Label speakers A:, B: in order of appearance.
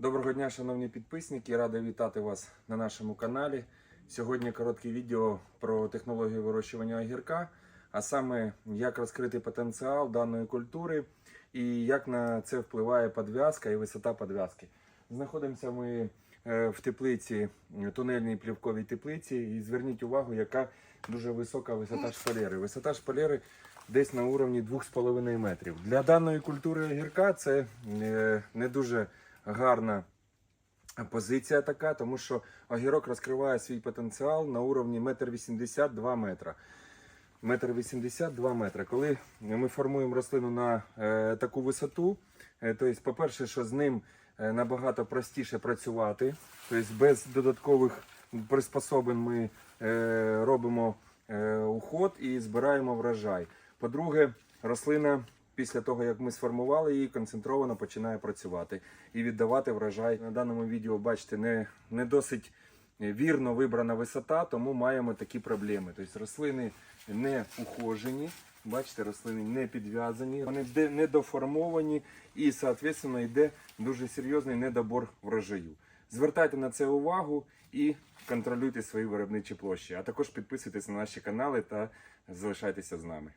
A: Доброго дня, шановні підписники. Радий вітати вас на нашому каналі. Сьогодні коротке відео про технологію вирощування огірка, а саме як розкрити потенціал даної культури і як на це впливає підв'язка і висота підв'язки. Знаходимося ми е, в теплиці, тунельній плівковій теплиці, і зверніть увагу, яка дуже висока висота шпалери. Висота шпалери десь на уровні 2,5 метрів. Для даної культури огірка це е, не дуже гарна позиція така, тому що огірок розкриває свій потенціал на уровні 1,82 метра. Метр 82 метри. Коли ми формуємо рослину на е, таку висоту, е, тобто, по-перше, що з ним е, набагато простіше працювати, тобто без додаткових приспособин ми робимо уход і збираємо врожай. По-друге, рослина після того, як ми сформували її, концентровано починає працювати і віддавати врожай. На даному відео бачите, не, не досить вірно вибрана висота, тому маємо такі проблеми. Тобто рослини не ухожені, бачите, рослини не підв'язані, вони недоформовані і, соответственно, йде дуже серйозний недобор врожаю. Звертайте на це увагу і контролюйте свої виробничі площі, а також підписуйтесь на наші канали та залишайтеся з нами.